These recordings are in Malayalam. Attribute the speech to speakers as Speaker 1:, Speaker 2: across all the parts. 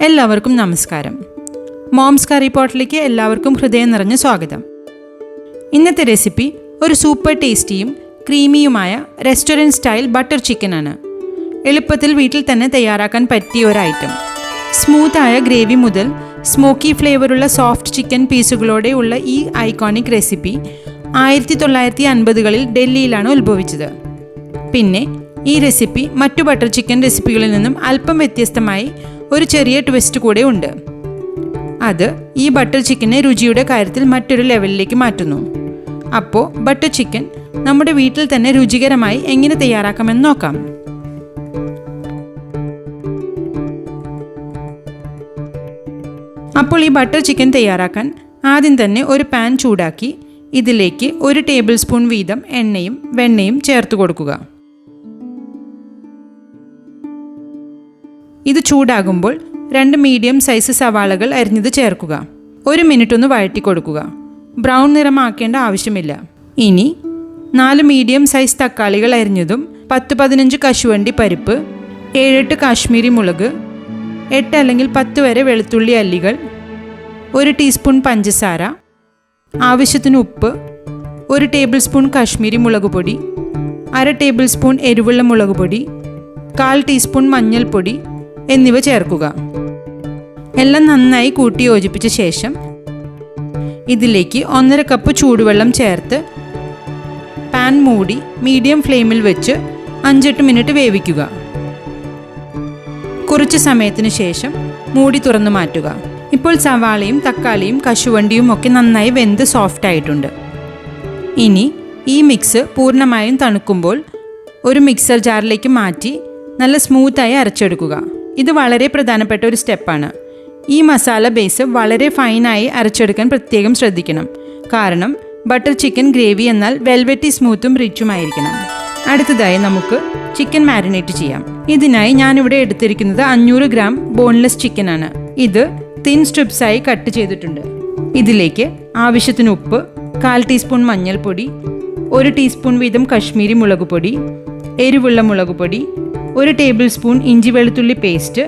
Speaker 1: എല്ലാവർക്കും നമസ്കാരം. മോംസ് കറി എല്ലാവർക്കും ഹൃദയം നിറഞ്ഞ സ്വാഗതം. ഇന്നത്തെ റെസിപ്പി ഒരു സൂപ്പർ ടേസ്റ്റിയും ക്രീമിയുമായ റെസ്റ്റോറന്റ് സ്റ്റൈൽ ബട്ടർ ചിക്കനാണ് എളുപ്പത്തിൽ വീട്ടിൽ തന്നെ തയ്യാറാക്കാൻ പറ്റിയ ഒരു ഐറ്റം സ്മൂത്തായ ഗ്രേവി മുതൽ സ്മോക്കി ഫ്ലേവറുള്ള സോഫ്റ്റ് ചിക്കൻ പീസുകളോടെ ഉള്ള ഈ ഐക്കോണിക് റെസിപ്പി ആയിരത്തി തൊള്ളായിരത്തി അൻപതുകളിൽ ഡൽഹിയിലാണ് ഉത്ഭവിച്ചത്. പിന്നെ ഈ റെസിപ്പി മറ്റു ബട്ടർ ചിക്കൻ റെസിപ്പികളിൽ നിന്നും അല്പം വ്യത്യസ്തമായി ഒരു ചെറിയ ട്വിസ്റ്റ് കൂടെ ഉണ്ട്. അത് ഈ ബട്ടർ ചിക്കനെ രുചിയുടെ കാര്യത്തിൽ മറ്റൊരു ലെവലിലേക്ക് മാറ്റുന്നു. അപ്പോൾ ബട്ടർ ചിക്കൻ നമ്മുടെ വീട്ടിൽ തന്നെ രുചികരമായി എങ്ങനെ തയ്യാറാക്കാമെന്ന് നോക്കാം. അപ്പോൾ ഈ ബട്ടർ ചിക്കൻ തയ്യാറാക്കാൻ ആദ്യം തന്നെ ഒരു പാൻ ചൂടാക്കി ഇതിലേക്ക് ഒരു ടേബിൾ സ്പൂൺ വീതം എണ്ണയും വെണ്ണയും ചേർത്ത് കൊടുക്കുക. ഇത് ചൂടാകുമ്പോൾ രണ്ട് മീഡിയം സൈസ് സവാളകൾ അരിഞ്ഞത് ചേർക്കുക. ഒരു മിനിറ്റ് ഒന്ന് വഴറ്റി കൊടുക്കുക. ബ്രൗൺ നിറമാക്കേണ്ട ആവശ്യമില്ല. ഇനി നാല് മീഡിയം സൈസ് തക്കാളികൾ അരിഞ്ഞതും പത്ത് പതിനഞ്ച് കശുവണ്ടി പരിപ്പ് ഏഴെട്ട് കാശ്മീരി മുളക് എട്ട് അല്ലെങ്കിൽ പത്ത് വരെ വെളുത്തുള്ളി അല്ലികൾ ഒരു ടീസ്പൂൺ പഞ്ചസാര ആവശ്യത്തിന് ഉപ്പ് ഒരു ടേബിൾ സ്പൂൺ കാശ്മീരി മുളക് പൊടി അര ടേബിൾ സ്പൂൺ എരിവുള്ള മുളക് പൊടി കാൽ ടീസ്പൂൺ മഞ്ഞൾപ്പൊടി എന്നിവ ചേർക്കുക. എല്ലാം നന്നായി കൂട്ടി യോജിപ്പിച്ച ശേഷം ഇതിലേക്ക് ഒന്നര കപ്പ് ചൂടുവെള്ളം ചേർത്ത് പാൻ മൂടി മീഡിയം ഫ്ലെയിമിൽ വെച്ച് അഞ്ചെട്ട് മിനിറ്റ് വേവിക്കുക. കുറച്ച് സമയത്തിന് ശേഷം മൂടി തുറന്നു മാറ്റുക. ഇപ്പോൾ സവാളയും തക്കാളിയും കശുവണ്ടിയും ഒക്കെ നന്നായി വെന്ത് സോഫ്റ്റ് ആയിട്ടുണ്ട്. ഇനി ഈ മിക്സ് പൂർണമായും തണുക്കുമ്പോൾ ഒരു മിക്സർ ജാറിലേക്ക് മാറ്റി നല്ല സ്മൂത്തായി അരച്ചെടുക്കുക. ഇത് വളരെ പ്രധാനപ്പെട്ട ഒരു സ്റ്റെപ്പാണ്. ഈ മസാല ബേസ് വളരെ ഫൈനായി അരച്ചെടുക്കാൻ പ്രത്യേകം ശ്രദ്ധിക്കണം. കാരണം ബട്ടർ ചിക്കൻ ഗ്രേവി എന്നാൽ വെൽവെറ്റി സ്മൂത്തും റിച്ചുമായിരിക്കണം അടുത്തതായി നമുക്ക് ചിക്കൻ മാരിനേറ്റ് ചെയ്യാം. ഇതിനായി ഞാനിവിടെ എടുത്തിരിക്കുന്നത് അഞ്ഞൂറ് ഗ്രാം ബോൺലെസ് ചിക്കൻ ആണ്. ഇത് തിൻ സ്ട്രിപ്സായി കട്ട് ചെയ്തിട്ടുണ്ട്. ഇതിലേക്ക് ആവശ്യത്തിന് ഉപ്പ് കാൽ ടീസ്പൂൺ മഞ്ഞൾപ്പൊടി ഒരു ടീസ്പൂൺ വീതം കശ്മീരി മുളക് പൊടി എരിവുള്ള മുളക് പൊടി ഒരു ടേബിൾ സ്പൂൺ ഇഞ്ചി വെളുത്തുള്ളി പേസ്റ്റ്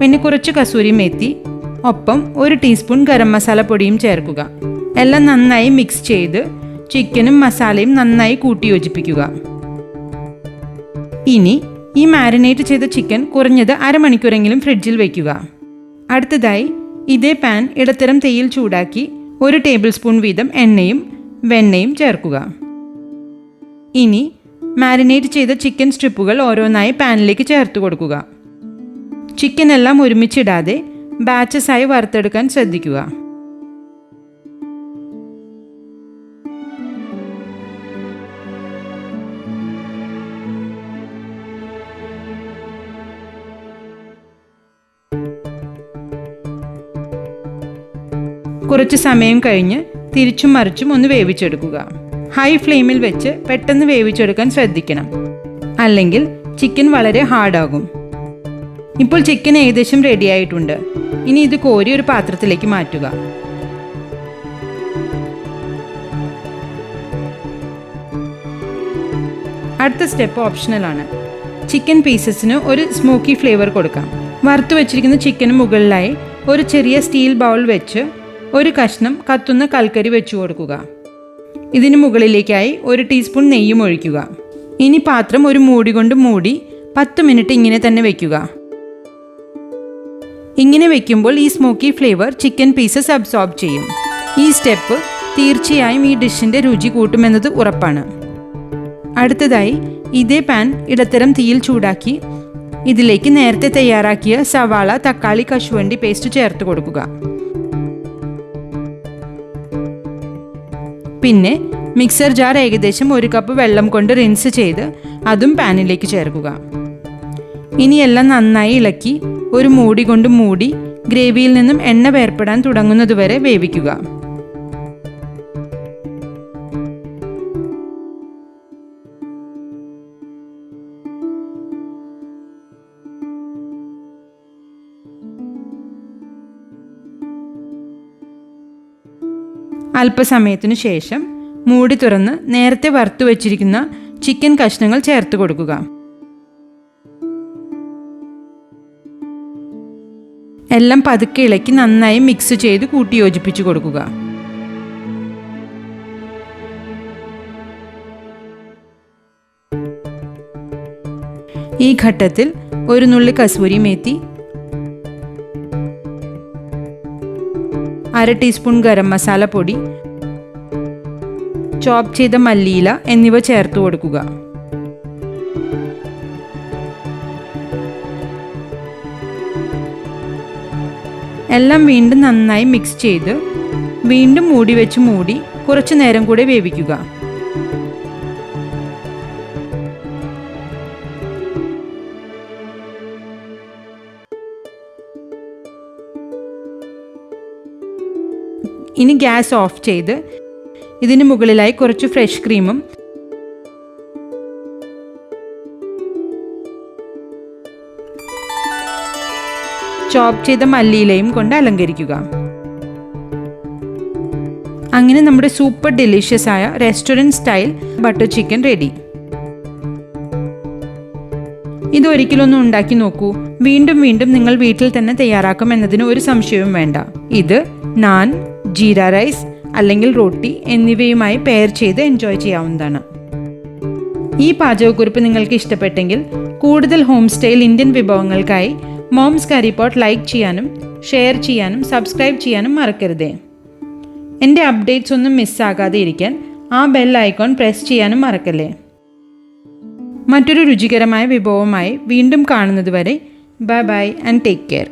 Speaker 1: പിന്നെ കുറച്ച് കസൂരി മേത്തി ഒപ്പം ഒരു ടീസ്പൂൺ ഗരം മസാല പൊടിയും ചേർക്കുക. എല്ലാം നന്നായി മിക്സ് ചെയ്ത് ചിക്കനും മസാലയും നന്നായി കൂട്ടി യോജിപ്പിക്കുക ഇനി ഈ മാരിനേറ്റ് ചെയ്ത ചിക്കൻ കുറഞ്ഞത് അരമണിക്കൂറെങ്കിലും ഫ്രിഡ്ജിൽ വയ്ക്കുക അടുത്തതായി ഇതേ പാൻ ഇടത്തരം തെയ്യിൽ ചൂടാക്കി ഒരു ടേബിൾ സ്പൂൺ വീതം എണ്ണയും വെണ്ണയും ചേർക്കുക. ഇനി മാരിനേറ്റ് ചെയ്ത ചിക്കൻ സ്ട്രിപ്പുകൾ ഓരോന്നായി പാനിലേക്ക് ചേർത്ത് കൊടുക്കുക. ചിക്കൻ എല്ലാം ഒരുമിച്ചിടാതെ ബാച്ചസ് ആയി വറുത്തെടുക്കാൻ ശ്രദ്ധിക്കുക. കുറച്ച് സമയം കഴിഞ്ഞ് തിരിച്ചും മറിച്ചും ഒന്ന് വേവിച്ചെടുക്കുക. ഹൈ ഫ്ലെയിമിൽ വെച്ച് പെട്ടെന്ന് വേവിച്ചെടുക്കാൻ ശ്രദ്ധിക്കണം. അല്ലെങ്കിൽ ചിക്കൻ വളരെ ഹാർഡാകും. ഇപ്പോൾ ചിക്കൻ ഏകദേശം റെഡിയായിട്ടുണ്ട് ഇനി ഇത് കോരി ഒരു പാത്രത്തിലേക്ക് മാറ്റുക. അടുത്ത സ്റ്റെപ്പ് ഓപ്ഷണലാണ് ചിക്കൻ പീസസിന് ഒരു സ്മോക്കി ഫ്ലേവർ കൊടുക്കാം. വറുത്ത് വെച്ചിരിക്കുന്ന ചിക്കന് മുകളിലായി ഒരു ചെറിയ സ്റ്റീൽ ബൗൾ വെച്ച് ഒരു കഷ്ണം കത്തുന്ന കൽക്കരി വെച്ചു കൊടുക്കുക. ഇതിന് മുകളിലേക്കായി ഒരു ടീസ്പൂൺ നെയ്യും ഒഴിക്കുക. ഇനി പാത്രം ഒരു മൂടി കൊണ്ട് മൂടി പത്ത് മിനിറ്റ് ഇങ്ങനെ തന്നെ വയ്ക്കുക ഇങ്ങനെ വയ്ക്കുമ്പോൾ ഈ smoky flavour chicken pieces absorb ചെയ്യും. ഈ സ്റ്റെപ്പ് തീർച്ചയായും ഈ ഡിഷിന്റെ രുചി കൂട്ടുമെന്നത് ഉറപ്പാണ്. അടുത്തതായി ഇതേ പാൻ ഇടത്തരം തീയിൽ ചൂടാക്കി ഇതിലേക്ക് നേരത്തെ തയ്യാറാക്കിയ സവാള തക്കാളി കശുവണ്ടി പേസ്റ്റ് ചേർത്ത് കൊടുക്കുക. പിന്നെ മിക്സർ ജാർ ഏകദേശം ഒരു കപ്പ് വെള്ളം കൊണ്ട് റിൻസ് ചെയ്ത് അതും പാനിലേക്ക് ചേർക്കുക. ഇനിയെല്ലാം നന്നായി ഇളക്കി ഒരു മൂടി കൊണ്ട് മൂടി ഗ്രേവിയിൽ നിന്നും എണ്ണ വേർപ്പെടാൻ തുടങ്ങുന്നതുവരെ വേവിക്കുക. അല്പസമയത്തിനു ശേഷം മൂടി തുറന്ന് നേരത്തെ വറുത്തു വച്ചിരിക്കുന്ന ചിക്കൻ കഷ്ണങ്ങൾ ചേർത്ത് കൊടുക്കുക. എല്ലാം പതുക്കെ ഇളക്കി നന്നായി മിക്സ് ചെയ്ത് കൂട്ടി യോജിപ്പിച്ച് കൊടുക്കുക. ഈ ഘട്ടത്തിൽ ഒരു നുള്ളി കസൂരി മേത്തി അര ടീസ്പൂൺ ഗരം മസാല പൊടി ചോപ്പ് ചെയ്ത മല്ലിയില എന്നിവ ചേർത്ത് കൊടുക്കുക. എല്ലാം വീണ്ടും നന്നായി മിക്സ് ചെയ്ത് വീണ്ടും മൂടി വെച്ച് മൂടി കുറച്ചു നേരം കൂടെ വേവിക്കുക. ഇനി ഗ്യാസ് ഓഫ് ചെയ്ത് ഇതിന് മുകളിലായി കുറച്ച് ഫ്രഷ് ക്രീമും ചോപ്പ് ചെയ്ത മല്ലിയിലയും കൊണ്ട് അലങ്കരിക്കുക. അങ്ങനെ നമ്മുടെ സൂപ്പർ ഡെലീഷ്യസ് ആയ restaurant style butter chicken ready. ഇത് ഒരിക്കലൊന്നും ഉണ്ടാക്കി നോക്കൂ. വീണ്ടും വീണ്ടും നിങ്ങൾ വീട്ടിൽ തന്നെ തയ്യാറാക്കും എന്നതിന് ഒരു സംശയവും വേണ്ട. ഇത് നാൻ ജീര റൈസ് അല്ലെങ്കിൽ റൊട്ടി എന്നിവയുമായി പെയർ ചെയ്ത് എൻജോയ് ചെയ്യാവുന്നതാണ്. ഈ പാചകക്കുറിപ്പ് നിങ്ങൾക്ക് ഇഷ്ടപ്പെട്ടെങ്കിൽ കൂടുതൽ ഹോം സ്റ്റൈൽ ഇന്ത്യൻ വിഭവങ്ങൾക്കായി മോംസ് പോട്ട് ലൈക്ക് ചെയ്യാനും ഷെയർ ചെയ്യാനും സബ്സ്ക്രൈബ് ചെയ്യാനും മറക്കരുതേ. എന്റെ അപ്ഡേറ്റ്സ് ഒന്നും മിസ്സാകാതെ ഇരിക്കാൻ ആ ബെൽ ഐക്കോൺ പ്രസ് ചെയ്യാനും മറക്കല്ലേ. മറ്റൊരു രുചികരമായ വിഭവമായി വീണ്ടും കാണുന്നതുവരെ bye bye and take care